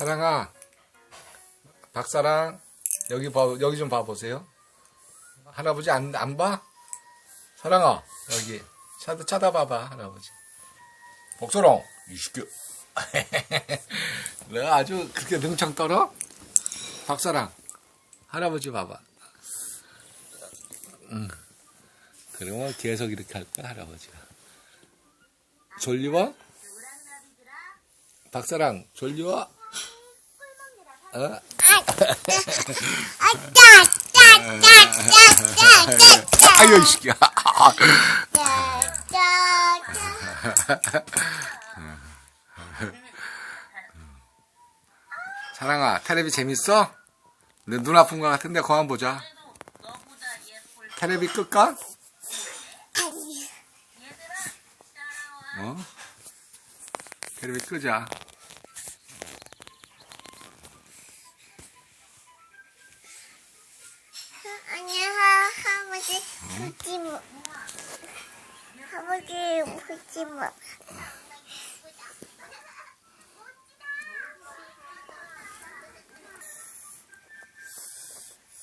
사랑아, 박사랑 여기 봐 여기 좀 봐보세요. 할아버지 안 안 봐? 사랑아 여기 쳐다 쳐다봐봐 할아버지. 복서롱 이시켜. 내가 아주 그렇게 능청 떨어? 박사랑 할아버지 봐봐. 응. 그러면 계속 이렇게 할 거야 할아버지가. 졸리워? 박사랑 졸리워? 어? 아유 이 새끼야. 사랑아 테레비 재밌어? 내눈 아픈 거 같은데 그만 보자. 테레비 끌까? 어? 테레비 끄자. 아니 하, 할아버